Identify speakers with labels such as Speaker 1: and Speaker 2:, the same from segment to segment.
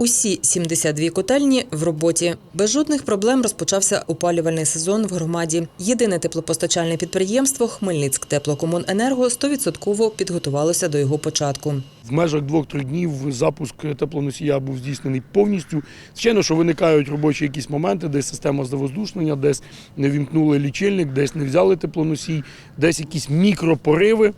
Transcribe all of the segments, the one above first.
Speaker 1: Усі 72 котельні в роботі. Без жодних проблем розпочався опалювальний сезон в громаді. Єдине теплопостачальне підприємство Хмельницьк теплокомуненерго 100% підготувалося до його початку.
Speaker 2: В межах двох-трьох днів запуск теплоносія був здійснений повністю. Звичайно, що виникають робочі якісь моменти, десь система завоздушнення, десь не вімкнули лічильник, десь не взяли теплоносій, десь якісь мікропориви.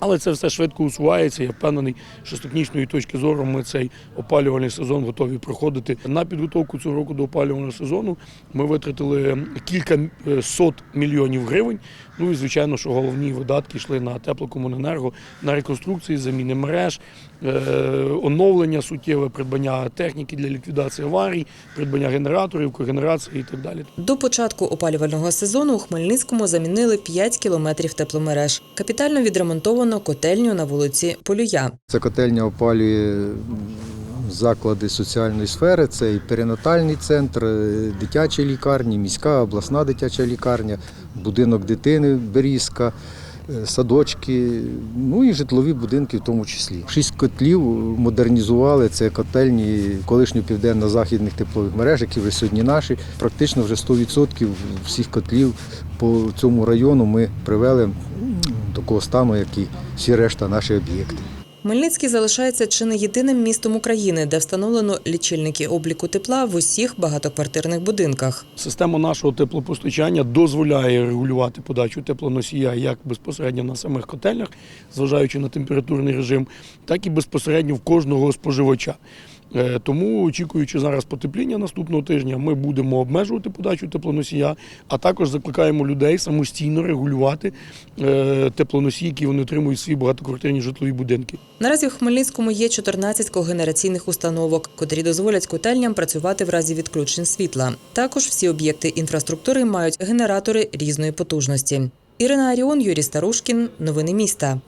Speaker 2: Але це все швидко усувається. Я впевнений, що з технічної точки зору ми цей опалювальний сезон готові проходити. На підготовку цього року до опалювального сезону ми витратили кілька е, сот мільйонів гривень. Ну і звичайно, що головні видатки йшли на теплокомуненерго, на реконструкції, заміни мереж, е, оновлення суттєве, придбання техніки для ліквідації аварій, придбання генераторів, когенерації і так далі.
Speaker 1: До початку опалювального сезону у Хмельницькому замінили 5 кілометрів тепломереж. Капітально відремонтовано котельню на вулиці Полюя.
Speaker 3: Ця котельня опалює заклади соціальної сфери, це і перинатальний центр, е, дитячі лікарні, міська обласна дитяча лікарня, будинок дитини Берізка, е, садочки, ну і житлові будинки в тому числі. Шість котлів модернізували. Це котельні колишньо південно-західних теплових мереж, які вже сьогодні наші. Практично вже 100% всіх котлів по цьому району ми привели такого стану, як і всі решта наші об'єкти.
Speaker 1: Хмельницький залишається чи не єдиним містом України, де встановлено лічильники обліку тепла в усіх багатоквартирних будинках.
Speaker 2: Система нашого теплопостачання дозволяє регулювати подачу теплоносія як безпосередньо на самих котельнях, зважаючи на температурний режим, так і безпосередньо в кожного споживача. Е, Тому, очікуючи зараз потепління наступного тижня, ми будемо обмежувати подачу теплоносія, а також закликаємо людей самостійно регулювати е, теплоносії, які вони отримують в свої багатоквартирні житлові будинки.
Speaker 1: Наразі в Хмельницькому є 14 когенераційних установок, котрі дозволять котельням працювати в разі відключень світла. Також всі об'єкти інфраструктури мають генератори різної потужності. Ірина Аріон, Юрій Старушкін. Новини міста.